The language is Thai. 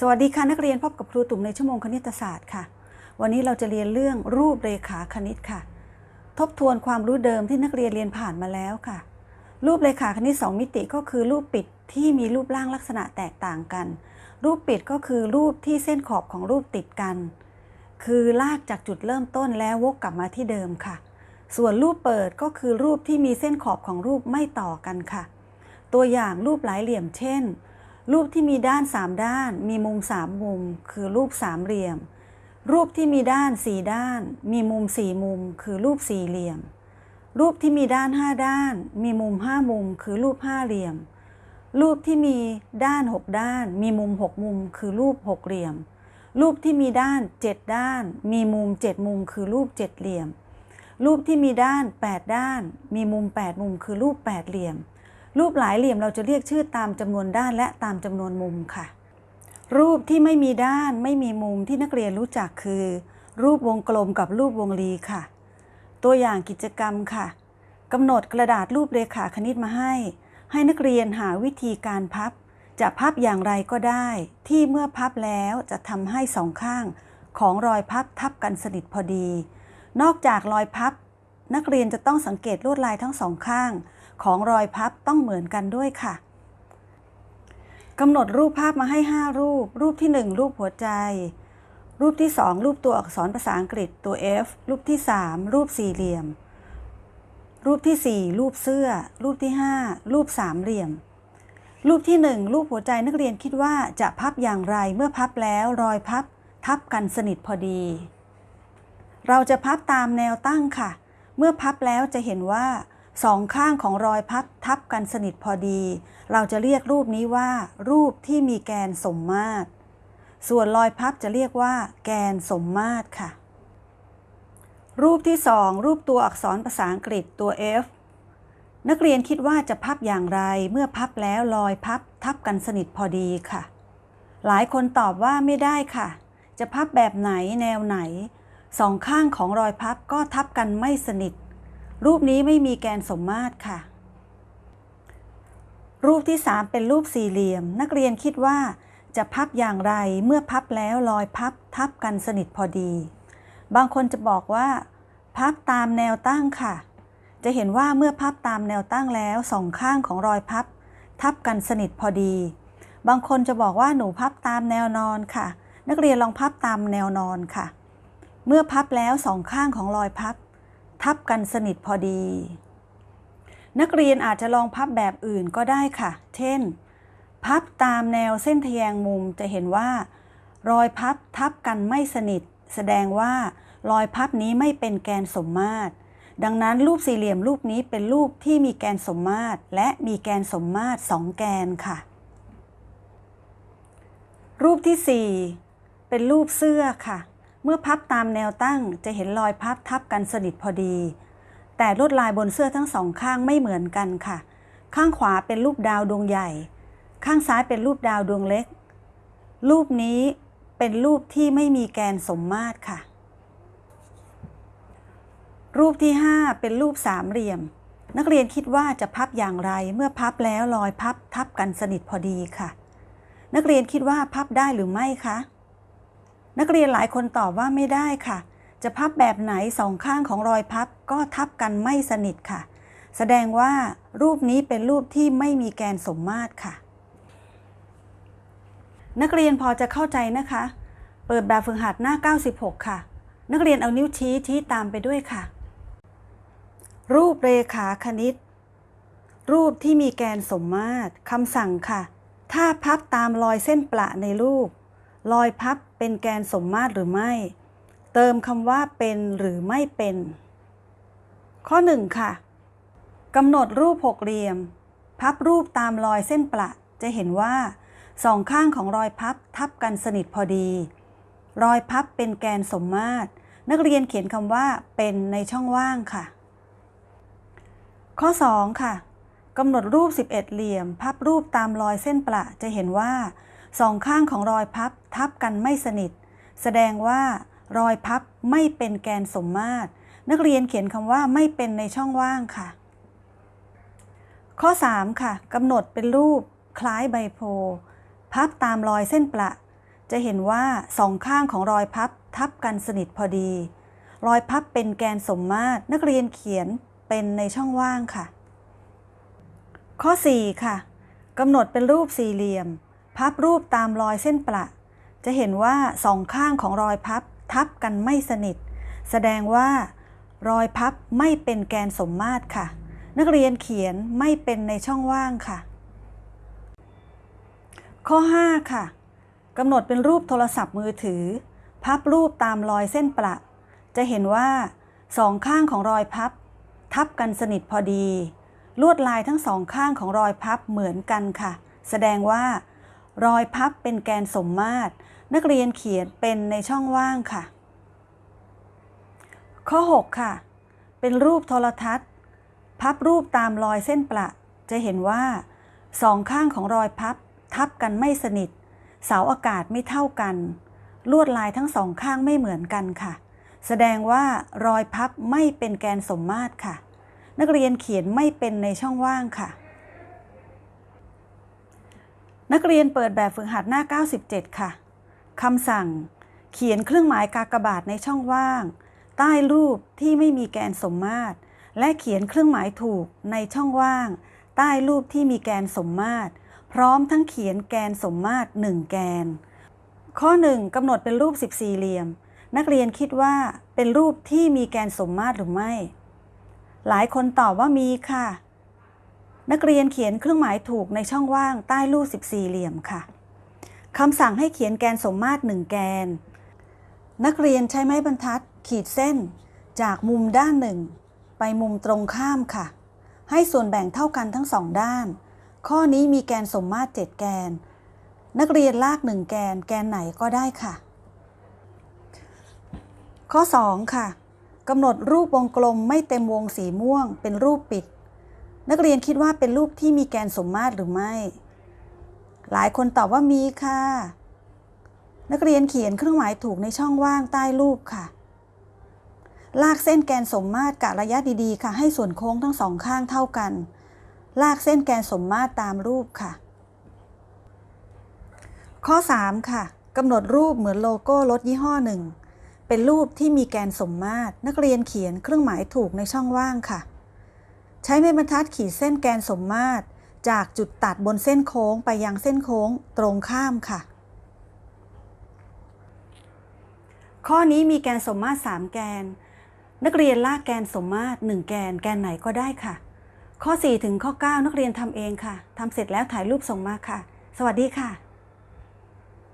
สวัสดีค่ะนักเรียนพบกับครูตุ่มในชั่วโมงคณิตศาสตร์ค่ะ วันนี้เราจะเรียนเรื่องรูปเรขาคณิตค่ะ ทบทวนความรู้เดิมที่นักเรียนเรียนผ่านมาแล้วค่ะ รูปเรขาคณิต 2 มิติก็คือรูปปิดที่มีรูปร่างลักษณะแตกต่างกัน รูปปิดก็คือรูปที่เส้นขอบของรูปติดกัน คือลากจากจุดเริ่มต้นแล้ววกกลับมาที่เดิมค่ะ ส่วนรูปเปิดก็คือรูปที่มีเส้นขอบของรูปไม่ต่อกันค่ะ ตัวอย่างรูปหลายเหลี่ยมเช่น รูปที่มีด้าน3ด้าน มีมุม3มุม คือรูปสามเหลี่ยม รูปที่มีด้าน4ด้าน มีมุม4มุม คือรูปสี่เหลี่ยม รูปที่มีด้าน5ด้าน มีมุม5มุม คือรูปห้าเหลี่ยม รูปที่มีด้าน6ด้าน มีมุม6มุม คือรูปหกเหลี่ยม รูปที่มีด้าน7ด้าน มีมุม7มุม คือรูปเจ็ดเหลี่ยม รูปที่มีด้าน8ด้าน มีมุม8มุม คือรูปแปดเหลี่ยม รูปหลายเหลี่ยมเราจะเรียกชื่อตามจำนวนด้านและตามจำนวนมุมค่ะ รูปที่ไม่มีด้านไม่มีมุมที่นักเรียนรู้จักคือ รูปวงกลมกับรูปวงรีค่ะ ตัวอย่างกิจกรรมค่ะกำหนดกระดาษรูปเรขาคณิตมาให้ ให้นักเรียนหาวิธีการพับ จะพับอย่างไรก็ได้ ที่เมื่อพับแล้วจะทำให้สองข้าง ของรอยพับทับกันสนิทพอดี นอกจากรอยพับ นักเรียนจะต้องสังเกตลวดลายทั้งสองข้าง ของรอยพับต้องเหมือนกันด้วยค่ะกำหนดรูปภาพมาให้ 5 รูป รูปที่ 1 รูปหัวใจ รูปที่ 2 รูปตัวอักษรภาษาอังกฤษตัว F รูปที่ 3 รูปสี่เหลี่ยม รูปที่ 4 รูปเสื้อ รูปที่ 5 รูปสามเหลี่ยม รูปที่ 1 รูปหัวใจนักเรียนคิดว่าจะพับอย่างไรเมื่อพับแล้วรอยพับทับกันสนิทพอดี เราจะพับตามแนวตั้งค่ะ เมื่อพับแล้วจะเห็นว่า สองข้างของรอยพับทับกันสนิทพอดี เราจะเรียกรูปนี้ว่า รูปที่มีแกนสมมาตร ส่วนรอยพับจะเรียกว่า แกนสมมาตรค่ะ รูปที่สองรูปตัวอักษรภาษาอังกฤษตัว F นักเรียนคิดว่าจะพับอย่างไร เมื่อพับแล้วรอยพับทับกันสนิทพอดีค่ะ หลายคนตอบว่าไม่ได้ค่ะ จะพับแบบไหนแนวไหน สองข้างของรอยพับก็ทับกันไม่สนิท รูปนี้ไม่มีแกนสมมาตรค่ะ รูปที่ 3 เป็นรูปสี่เหลี่ยม นักเรียนคิดว่าจะพับอย่างไรเมื่อพับแล้วรอยพับทับกันสนิทพอดี บางคนจะบอกว่า พับตามแนวตั้งค่ะ จะเห็นว่าเมื่อพับตามแนวตั้งแล้วสองข้างของรอยพับ ทับกันสนิทพอดี บางคนจะบอกว่าหนูพับตามแนวนอนค่ะ นักเรียนลองพับตามแนวนอนค่ะ เมื่อพับแล้วสองข้างของรอยพับ ทับกันสนิทพอดี นักเรียนอาจจะลองพับแบบอื่นก็ได้ค่ะ เช่น พับตามแนวเส้นทแยงมุมจะเห็นว่า รอยพับทับกันไม่สนิท แสดงว่ารอยพับนี้ไม่เป็นแกนสมมาตร ดังนั้นรูปสี่เหลี่ยมรูปนี้เป็นรูปที่มีแกนสมมาตร และมีแกนสมมาตรสองแกนค่ะ รูปที่ 4 เป็นรูปเสื้อค่ะ เมื่อพับตามแนวตั้งจะเห็นรอยพับทับกันสนิทพอดี แต่ลวดลายบนเสื้อทั้งสองข้างไม่เหมือนกันค่ะ ข้างขวาเป็นรูปดาวดวงใหญ่ ข้างซ้ายเป็นรูปดาวดวงเล็ก รูปนี้เป็นรูปที่ไม่มีแกนสมมาตรค่ะ รูปที่ 5 เป็นรูปสามเหลี่ยม นักเรียนคิดว่าจะพับอย่างไร เมื่อพับแล้วรอยพับทับกันสนิทพอดีค่ะ นักเรียนคิดว่าพับได้หรือไม่คะ นักเรียนหลายคนตอบว่าไม่ได้ค่ะ จะพับแบบไหนสองข้างของรอยพับก็ทับกันไม่สนิทค่ะ แสดงว่ารูปนี้เป็นรูปที่ไม่มีแกนสมมาตรค่ะ นักเรียนพอจะเข้าใจนะคะ เปิดแบบฝึกหัดหน้า 96 ค่ะ นักเรียนเอานิ้วชี้ชี้ตามไปด้วยค่ะ รูปเรขาคณิต รูปที่มีแกนสมมาตรคำสั่งค่ะ ถ้าพับตามรอยเส้นประในรูป รอยพับเป็นแกนสมมาตรหรือไม่ เติมคำว่าเป็นหรือไม่เป็น ข้อ 1 ค่ะกำหนดรูปหกเหลี่ยม พับรูปตามรอยเส้นประจะเห็นว่าสองข้างของรอยพับทับกันสนิทพอดี รอยพับเป็นแกนสมมาตร นักเรียนเขียนคำว่าเป็นในช่องว่างค่ะ ข้อ 2 ค่ะกำหนดรูป 11 เหลี่ยม พับรูปตามรอยเส้นประจะเห็นว่า สองข้างของรอยพับทับกันไม่สนิท แสดงว่ารอยพับไม่เป็นแกนสมมาตร นักเรียนเขียนคำว่าไม่เป็นในช่องว่างค่ะ ข้อ 3 ค่ะกำหนดเป็นรูปคล้ายใบโพพับตามรอยเส้นประจะเห็นว่าสองข้างของรอยพับทับกันสนิทพอดี รอยพับเป็นแกนสมมาตร นักเรียนเขียนเป็นในช่องว่างค่ะ ข้อ 4 ค่ะกำหนดเป็นรูปสี่เหลี่ยม พับรูปตามรอยเส้นประ จะเห็นว่าสองข้างของรอยพับทับกันไม่สนิท แสดงว่ารอยพับไม่เป็นแกนสมมาตรค่ะ นักเรียนเขียนไม่เป็นในช่องว่างค่ะ ข้อ 5 ค่ะกำหนดเป็นรูปโทรศัพท์มือถือ พับรูปตามรอยเส้นประ จะเห็นว่าสองข้างของรอยพับ ทับกันสนิทพอดี ลวดลายทั้งสองข้างของรอยพับเหมือนกันค่ะ แสดงว่า รอยพับเป็นแกนสมมาตร นักเรียนเขียนเป็นในช่องว่างค่ะ ข้อ 6 ค่ะ เป็นรูปโทรทัศน์ พับรูปตามรอยเส้นประ จะเห็นว่าสองข้างของรอยพับ ทับกันไม่สนิท เสาอากาศไม่เท่ากัน ลวดลายทั้งสองข้างไม่เหมือนกันค่ะ แสดงว่ารอยพับไม่เป็นแกนสมมาตรค่ะ นักเรียนเขียนไม่เป็นในช่องว่างค่ะ นักเรียนเปิดแบบฝึกหัดหน้า 97 ค่ะ คำสั่ง เขียนเครื่องหมายกากบาทในช่องว่าง ใต้รูปที่ไม่มีแกนสมมาตร และเขียนเครื่องหมายถูกในช่องว่าง ใต้รูปที่มีแกนสมมาตร พร้อมทั้งเขียนแกนสมมาตรหนึ่งแกน ข้อ 1กำหนดเป็นรูป 14 เหลี่ยม นักเรียนคิดว่าเป็นรูปที่มีแกนสมมาตรหรือไม่ หลายคนตอบว่ามีค่ะ นักเรียนเขียนเครื่องหมายถูกในช่องว่างใต้รูป14 เหลี่ยมค่ะคำสั่งให้เขียนแกนสมมาตรหนึ่งแกน นักเรียนใช้ไม้บรรทัด ขีดเส้น จากมุมด้านหนึ่งไปมุมตรงข้ามค่ะ ให้ส่วนแบ่งเท่ากันทั้งสองด้าน ข้อนี้มีแกนสมมาตร7แกน นักเรียนลากหนึ่งแกน แกนไหนก็ได้ค่ะ ข้อ 2 ค่ะกำหนดรูปวงกลมไม่เต็มวงสีม่วง เป็นรูปปิด นักเรียนคิดว่าเป็นรูปที่มีแกนสมมาตรหรือไม่ หลายคนตอบว่ามีค่ะ นักเรียนเขียนเครื่องหมายถูกในช่องว่างใต้รูปค่ะ ลากเส้นแกนสมมาตรกะระยะดีๆ ค่ะ ให้ส่วนโค้งทั้งสองข้างเท่ากัน ลากเส้นแกนสมมาตรตามรูปค่ะ ข้อ 3 ค่ะกำหนดรูปเหมือนโลโก้รถยี่ห้อหนึ่งเป็นรูปที่มีแกนสมมาตร นักเรียนเขียนเครื่องหมายถูกในช่องว่างค่ะ ใช้ไม้บรรทัดขีดเส้นแกนสมมาตร จากจุดตัดบนเส้นโค้งไปยังเส้นโค้งตรงข้ามค่ะ ข้อนี้มีแกนสมมาตร 3 แกน นักเรียนลากแกนสมมาตร 1 แกน แกนไหนก็ได้ค่ะ ข้อ 4 ถึงข้อ 9 นักเรียนทำเองค่ะทำเสร็จแล้วถ่ายรูปส่งมาค่ะ สวัสดีค่ะ